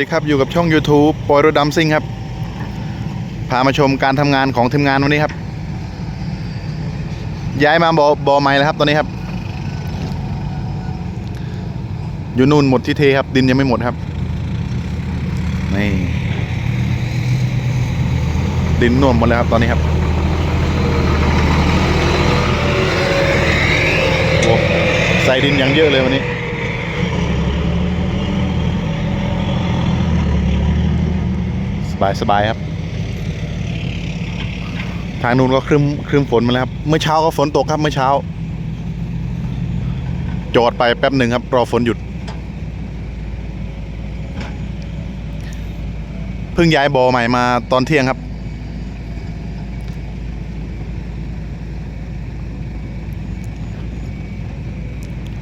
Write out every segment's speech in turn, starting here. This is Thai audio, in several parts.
สวัสดีครับอยู่กับช่อง YouTube ปอยรถดำซิ่งครับ พามาชมการทำงานของทีมงานวันนี้ครับ ย้ายมาบอบอใหม่แล้วครับตอนนี้ครับ อยู่นู่นหมดที่เทครับ ดินยังไม่หมดครับนี่ดินน่วมหมดแล้วครับตอนนี้ครับใส่ดินอย่างเยอะเลยวันนี้ บายสบายครับ ทางนู้นก็ครึมครึมฝนมาแล้วครับ เมื่อเช้าก็ฝนตกครับเมื่อเช้า จอดไปแป๊บหนึ่งครับ รอฝนหยุด เพิ่งย้ายบอใหม่มาตอนเที่ยงครับ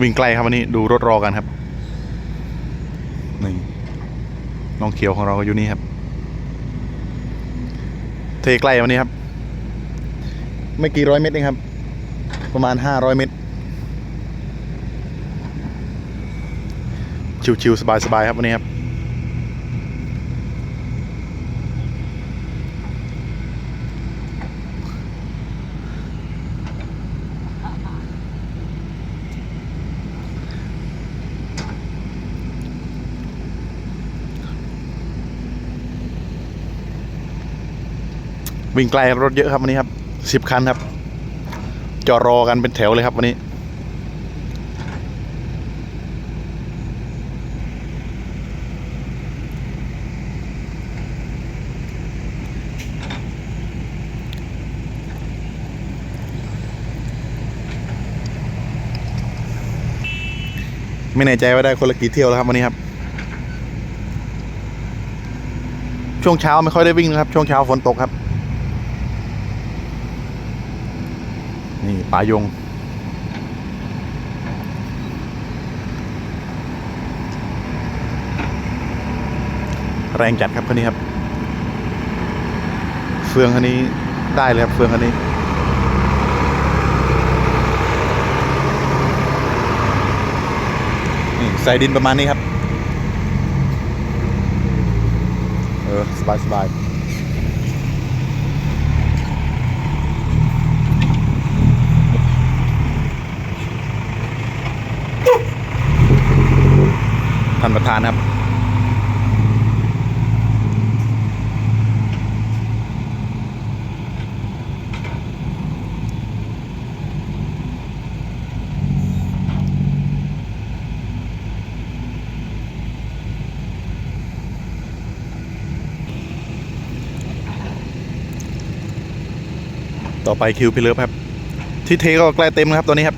วิ่งไกลครับวันนี้ดูรถรอกันครับนี่น้องเขียวของเราก็อยู่นี่ครับ เทใกล้วันนี้ครับ ไม่กี่ร้อยเมตรเองครับ ประมาณห้าร้อยเมตร ชิวๆสบายๆครับวันนี้ครับ วิ่งไกลรถเยอะครับวันนี้ครับสิบคันครับ จอรอกันเป็นแถวเลยครับวันนี้ไม่แน่ใจว่าได้คนละกี่เที่ยวแล้วครับวันนี้ครับ ช่วงเช้าไม่ค่อยได้วิ่งนะครับ ช่วงเช้าฝนตกครับ นี่ป่ายง แรงจัดครับคันนี้ครับ เฟืองคันนี้ได้เลยครับเฟืองคันนี้นี่ใส่ดินประมาณนี้ครับ เออ สบายสบาย ท่านครับ ต่อไปคิวพิเลิฟครับ ที่เทก็ใกล้เต็มแล้วครับตัวนี้ครับ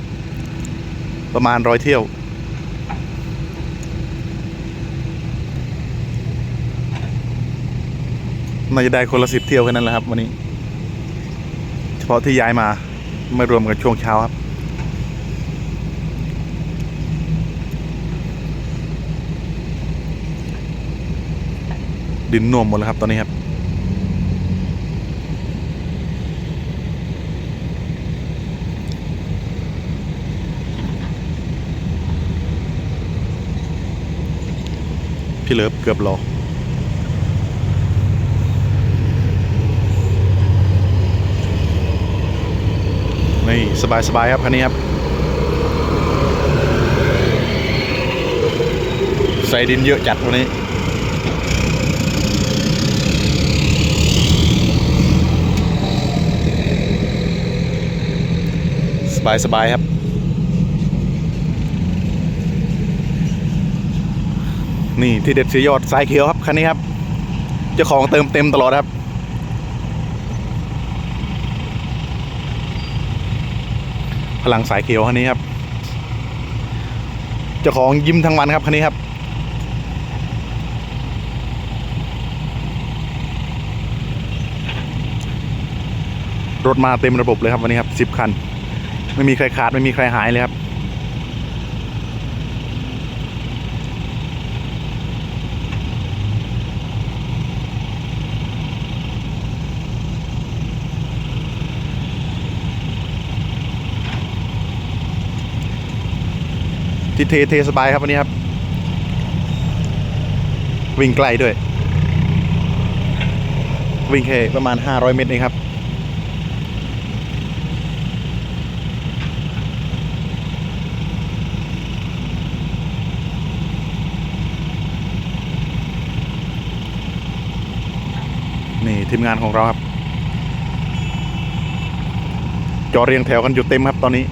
ประมาณร้อยเที่ยว น่าจะได้คนละสิบเที่ยวแค่นั้นแหละครับวันนี้ เฉพาะที่ย้ายมาไม่รวมกับช่วงเช้าครับ ดินน่วมหมดแล้วครับตอนนี้ครับพี่เลิฟเกือบรอ นี่ สบายสบายๆครับคันนี้ครับ ใส่ดินเยอะจัดวันนี้สบายสบายๆครับนี่ที่เด็ดสียอดสายเขียวครับคันนี้ครับเจ้าของเติมเต็มตลอดครับ พลังสายเขียวคันนี้ครับ เจ้าของยิ้มทั้งวันครับคันนี้ครับ รถมาเต็มระบบเลยครับวันนี้ครับสิบคัน ไม่มีใครขาดไม่มีใครหายเลยครับ ทีเทเทสบายครับวันนี้ครับ วิ่งใกลด้วย วิ่งแค่ประมาณ 500 เมตรเองครับนี่ทีมงานของเราครับ จอเรียงแถวกันอยู่เต็มครับตอนนี้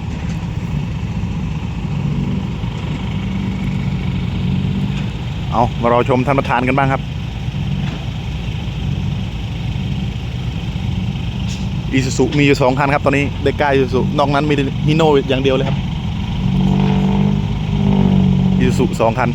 เอามารอชมท่านประธานกันบ้างครับ อีซูซุมีอยู่สองคันครับตอนนี้เดก้าอีซูซุนอกนั้นมีฮิโน่อย่างเดียวเลยครับ อีซูซุสองคัน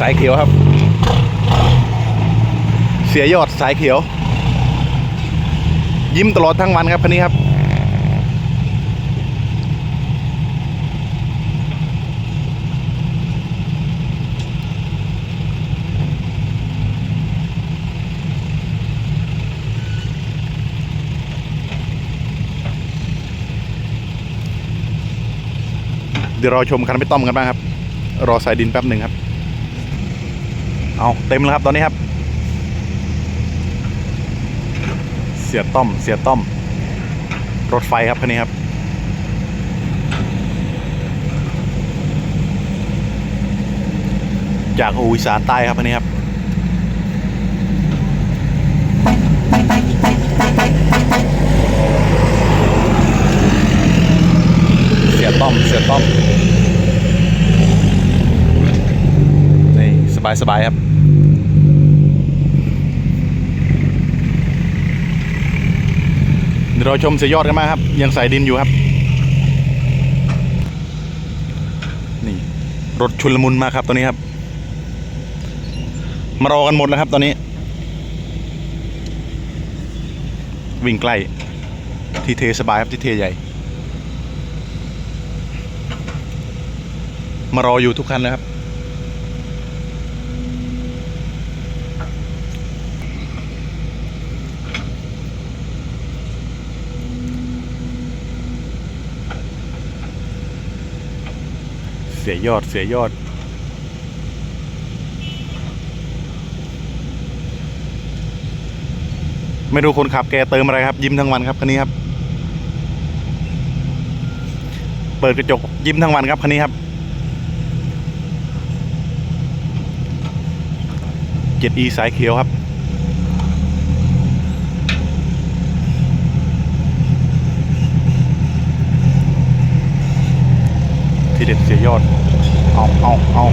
สายเขียวครับ เสียยอดสายเขียว ยิ้มตลอดทั้งวันครับคันนี้ครับเดี๋ยวราชมคันไปต้อมกันบ้างครับ รอสายดินแป๊บหนึ่งครับ เอาเต็มแล้วครับตอนนี้ครับ เสียต้อมเสียต้อม รถไฟครับคันนี้ครับ จากอูอีสานใต้ครับคันนี้ครับ เสียต้อมเสียต้อม นี่ สบายครับเดี๋ยวเราชมเสียยอดกันมากครับ ยังใส่ดินอยู่ครับ นี่ รถชุลมุนมากครับตอนนี้ครับ มารอกันหมดแล้วครับตอนนี้ วิ่งใกล้ ที่เทสบายครับที่เทใหญ่ มารออยู่ทุกคันเลยครับ สียยอดเสียยอด ไม่รู้คนขับแกเติมอะไรครับ ยิ้มทั้งวันครับคันนี้ครับ เปิดกระจกยิ้มทั้งวันครับคันนี้ครับเจ็ดอีสายเขียวครับ ทีเด็ดเสียยอด เอาเอาเอา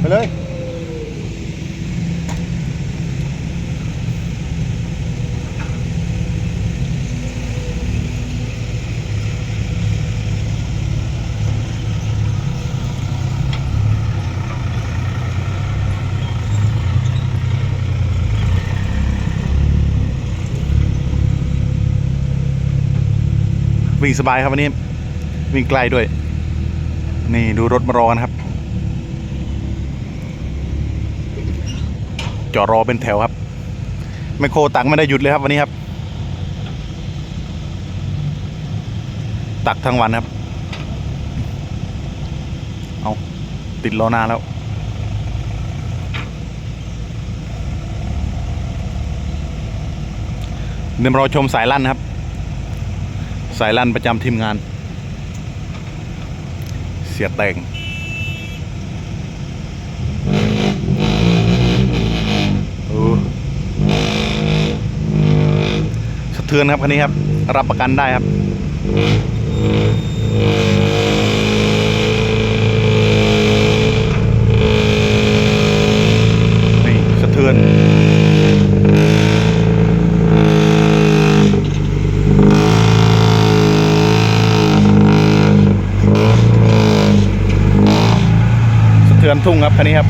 ไปเลย วิ่งสบายครับวันนี้ วิ่งไกลด้วย นี่ดูรถมารอกันครับ จอดรอเป็นแถวครับไมโครตักไม่ได้หยุดเลยครับวันนี้ครับ ตักทั้งวันครับ เอาติดรอนานแล้วเดี๋ยวราชมสายลั่นครับ สายลั่นประจำทีมงาน เสียแต่งโอ้สะเทือนครับคันนี้ครับ รับประกันได้ครับ ทือนทุ่งครับคันนี้ครับ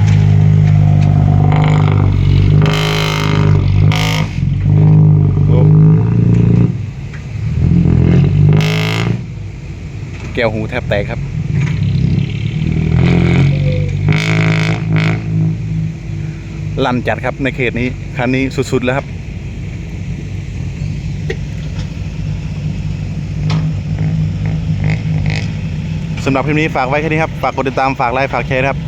โอ้แก้วหูแทบแตกครับลั่นจัดครับในเขตนี้คันนี้สุด ๆ แล้วครับ สำหรับคลิปนี้ฝากไว้แค่นี้ครับ ฝากกดติดตามฝากไลค์ฝากแชร์ครับ